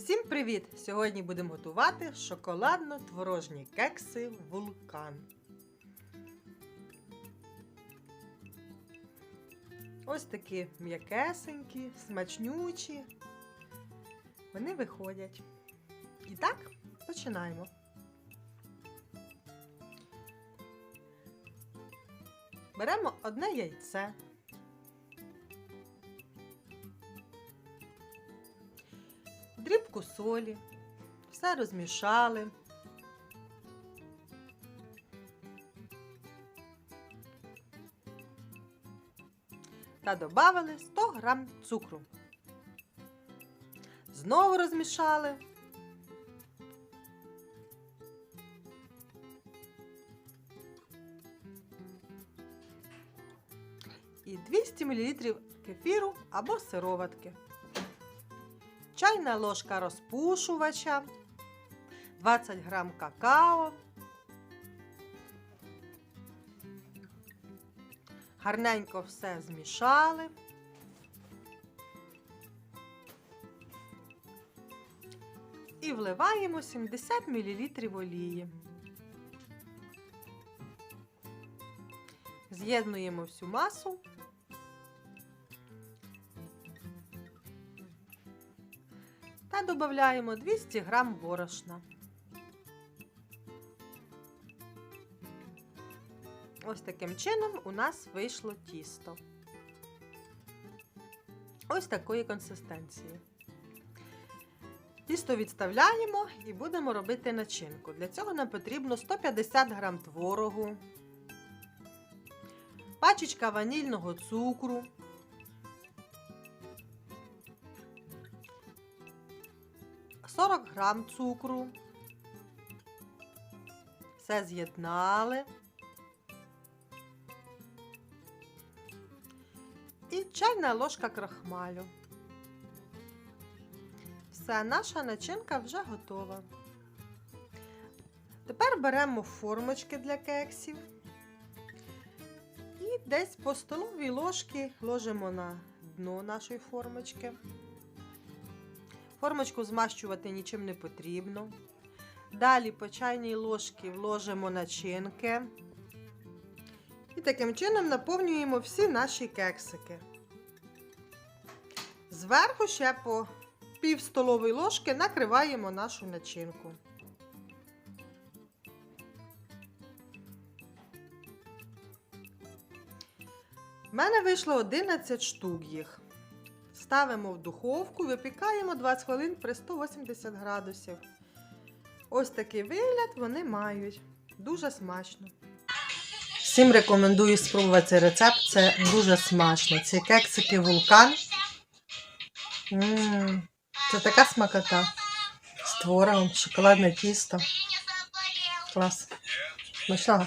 Всім привіт! Сьогодні будемо готувати шоколадно-творожні кекси вулкан. Ось такі м'якесенькі, смачнючі. Вони виходять. І так, починаємо. Беремо одне яйце. Дрібку солі, все розмішали. Та додали 100 грам цукру. Знову розмішали. І 200 мл кефіру або сироватки чайна ложка розпушувача, 20 грам какао, гарненько все змішали. І вливаємо 70 мл олії. З'єднуємо всю масу та додаємо 200 г борошна. Ось таким чином у нас вийшло тісто. Ось такої консистенції. Тісто відставляємо і будемо робити начинку. Для цього нам потрібно 150 г творогу, пачечка ванільного цукру, 40 грам цукру. Все з'єднали. І чайна ложка крахмалю. Все, наша начинка вже готова. Тепер беремо формочки для кексів і десь по столовій ложки ложимо на дно нашої формочки. Формочку змащувати нічим не потрібно. Далі по чайній ложці вложимо начинки. І таким чином наповнюємо всі наші кексики. Зверху ще по пів столової ложки накриваємо нашу начинку. У мене вийшло 11 штук їх. Ставимо в духовку, випікаємо 20 хвилин при 180 градусів. Ось такий вигляд вони мають. Дуже смачно. Всім рекомендую спробувати цей рецепт. Це дуже смачно. Ці кексики вулкан. М, Це така смакота. З творогом, шоколадне тісто. Клас. Смачного.